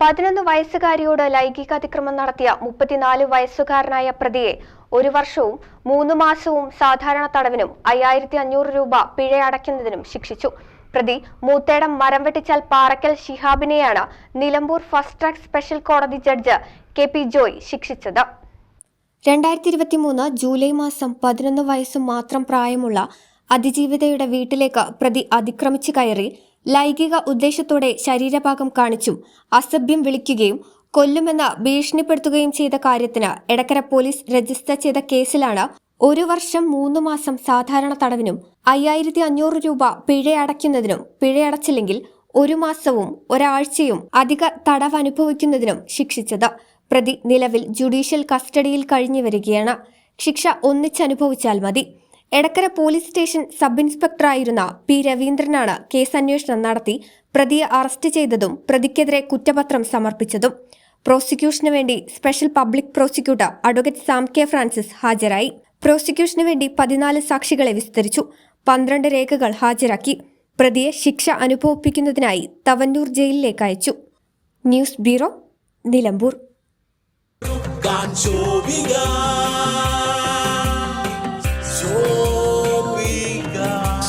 പതിനൊന്ന് വയസ്സുകാരിയോട് ലൈംഗിക അതിക്രമം നടത്തിയ മുപ്പത്തിനാല് വയസ്സുകാരനായ പ്രതിയെ ഒരു വർഷവും മൂന്ന് മാസവും സാധാരണ തടവിനും അയ്യായിരത്തി അഞ്ഞൂറ് രൂപ പിഴ അടയ്ക്കുന്നതിനും ശിക്ഷിച്ചു. പ്രതി മൂത്തേടം മരം വെട്ടിച്ചാൽ പാറക്കൽ ഷിഹാബിനെയാണ് നിലമ്പൂർ ഫസ്റ്റ് ട്രാക്ക് സ്പെഷ്യൽ കോടതി ജഡ്ജ് കെ പി ജോയ് ശിക്ഷിച്ചത്. രണ്ടായിരത്തി ഇരുപത്തിമൂന്ന് ജൂലൈ മാസം പതിനൊന്ന് വയസ്സ് മാത്രം പ്രായമുള്ള അതിജീവിതയുടെ വീട്ടിലേക്ക് പ്രതി അതിക്രമിച്ചു കയറി ലൈംഗിക ഉദ്ദേശത്തോടെ ശരീരഭാഗം കാണിച്ചും അസഭ്യം വിളിക്കുകയും കൊല്ലുമെന്ന് ഭീഷണിപ്പെടുത്തുകയും ചെയ്ത കാര്യത്തിന് എടക്കര പോലീസ് രജിസ്റ്റർ ചെയ്ത കേസിലാണ് ഒരു വർഷം മൂന്ന് മാസം സാധാരണ തടവിനും അയ്യായിരത്തി അഞ്ഞൂറ് രൂപ പിഴയടയ്ക്കുന്നതിനും പിഴയടച്ചില്ലെങ്കിൽ ഒരു മാസവും ഒരാഴ്ചയും അധിക തടവ് അനുഭവിക്കുന്നതിനും ശിക്ഷിച്ചത്. പ്രതി നിലവിൽ ജുഡീഷ്യൽ കസ്റ്റഡിയിൽ കഴിഞ്ഞു വരികയാണ്. ശിക്ഷ ഒന്നിച്ചനുഭവിച്ചാൽ മതി. എടക്കര പോലീസ് സ്റ്റേഷൻ സബ് ഇൻസ്പെക്ടറായിരുന്ന പി രവീന്ദ്രനാണ് കേസ് അന്വേഷണം നടത്തി പ്രതിയെ അറസ്റ്റ് ചെയ്തതും പ്രതിക്കെതിരെ കുറ്റപത്രം സമർപ്പിച്ചതും. പ്രോസിക്യൂഷന് വേണ്ടി special public prosecutor advocate Sam K Francis ഹാജരായി. പ്രോസിക്യൂഷന് വേണ്ടി പതിനാല് സാക്ഷികളെ വിസ്തരിച്ചു. പന്ത്രണ്ട് രേഖകൾ ഹാജരാക്കി. പ്രതിയെ ശിക്ഷ അനുഭവിപ്പിക്കുന്നതിനായി തവന്നൂർ ജയിലിലേക്ക് അയച്ചു. News bureau Nilambur.